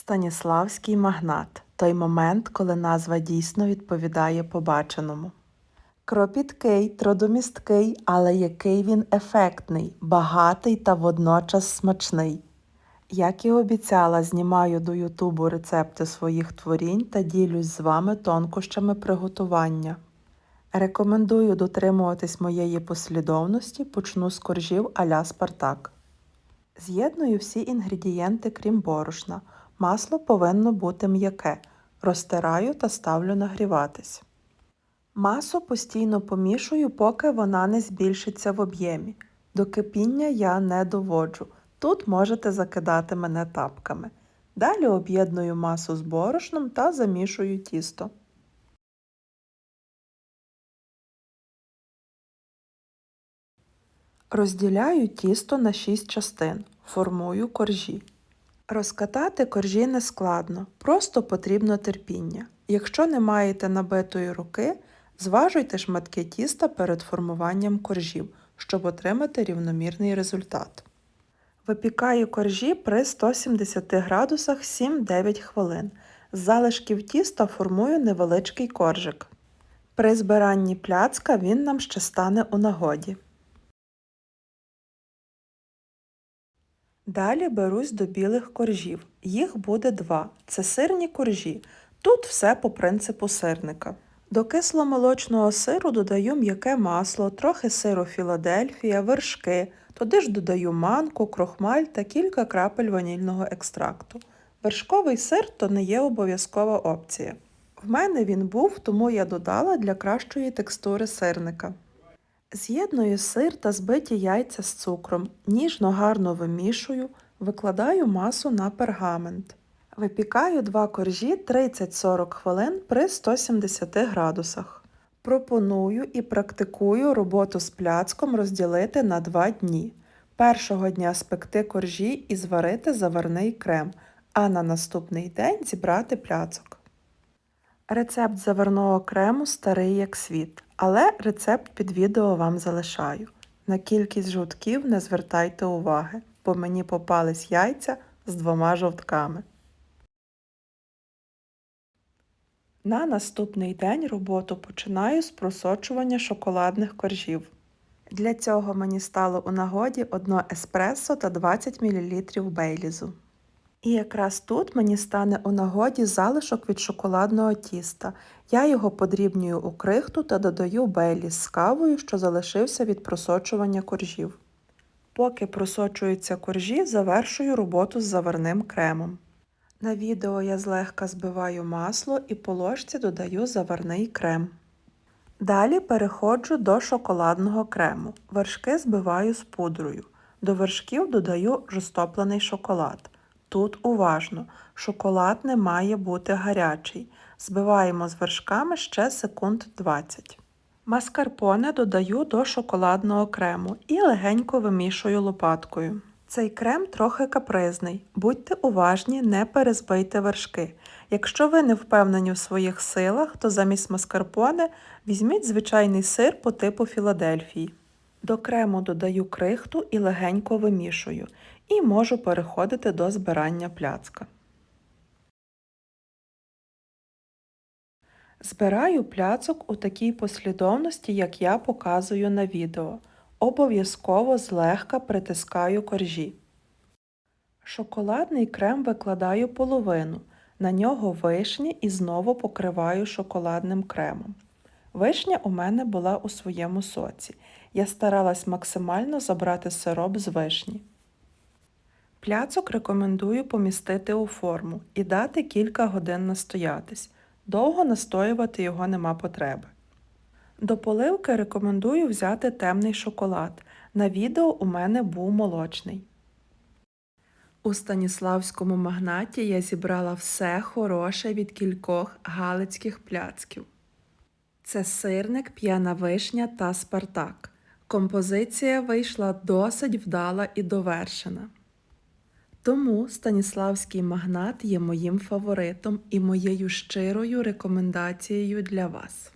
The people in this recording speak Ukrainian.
Станіславський магнат той момент, коли назва дійсно відповідає побаченому. Кропіткий, трудомісткий, але який він ефектний, багатий та водночас смачний. Як і обіцяла, знімаю до Ютубу рецепти своїх творінь та ділюсь з вами тонкощами приготування. Рекомендую дотримуватись моєї послідовності, почну з коржів а-ля Спартак. З'єдную всі інгредієнти, крім борошна. Масло повинно бути м'яке. Розтираю та ставлю нагріватись. Масу постійно помішую, поки вона не збільшиться в об'ємі. До кипіння я не доводжу. Тут можете закидати мене тапками. Далі об'єдную масу з борошном та замішую тісто. Розділяю тісто на 6 частин, формую коржі. Розкатати коржі не складно, просто потрібно терпіння. Якщо не маєте набитої руки, зважуйте шматки тіста перед формуванням коржів, щоб отримати рівномірний результат. Випікаю коржі при 170 градусах 7-9 хвилин. З залишків тіста формую невеличкий коржик. При збиранні пляцка він нам ще стане у нагоді. Далі берусь до білих коржів. Їх буде два. Це сирні коржі. Тут все по принципу сирника. До кисломолочного сиру додаю м'яке масло, трохи сиру Філадельфія, вершки. Туди ж додаю манку, крохмаль та кілька крапель ванільного екстракту. Вершковий сир то не є обов'язкова опція. В мене він був, тому я додала для кращої текстури сирника. З'єдную сир та збиті яйця з цукром, ніжно гарно вимішую, викладаю масу на пергамент. Випікаю два коржі 30-40 хвилин при 170 градусах. Пропоную і практикую роботу з пляцком розділити на два дні. Першого дня спекти коржі і зварити заварний крем, а на наступний день зібрати пляцок. Рецепт заварного крему старий як світ, але рецепт під відео вам залишаю. На кількість жовтків не звертайте уваги, бо мені попались яйця з двома жовтками. На наступний день роботу починаю з просочування шоколадних коржів. Для цього мені стало у нагоді одно еспресо та 20 мл бейлізу. І якраз тут мені стане у нагоді залишок від шоколадного тіста. Я його подрібнюю у крихту та додаю бейліс з кавою, що залишився від просочування коржів. Поки просочуються коржі, завершую роботу з заварним кремом. На відео я злегка збиваю масло і по ложці додаю заварний крем. Далі переходжу до шоколадного крему. Вершки збиваю з пудрою. До вершків додаю розтоплений шоколад. Тут уважно, шоколад не має бути гарячий. Збиваємо з вершками ще секунд 20. Маскарпоне додаю до шоколадного крему і легенько вимішую лопаткою. Цей крем трохи капризний. Будьте уважні, не перезбийте вершки. Якщо ви не впевнені в своїх силах, то замість маскарпоне візьміть звичайний сир по типу Філадельфії. До крему додаю крихту і легенько вимішую. І можу переходити до збирання пляцка. Збираю пляцок у такій послідовності, як я показую на відео. Обов'язково злегка притискаю коржі. Шоколадний крем викладаю половину, на нього вишні і знову покриваю шоколадним кремом. Вишня у мене була у своєму соці. Я старалась максимально забрати сироп з вишні. Пляцок рекомендую помістити у форму і дати кілька годин настоятись. Довго настоювати його нема потреби. До поливки рекомендую взяти темний шоколад. На відео у мене був молочний. У Станіславському магнаті я зібрала все хороше від кількох галицьких пляцків. Це сирник, п'яна вишня та спартак. Композиція вийшла досить вдала і довершена. Тому Станіславський магнат є моїм фаворитом і моєю щирою рекомендацією для вас.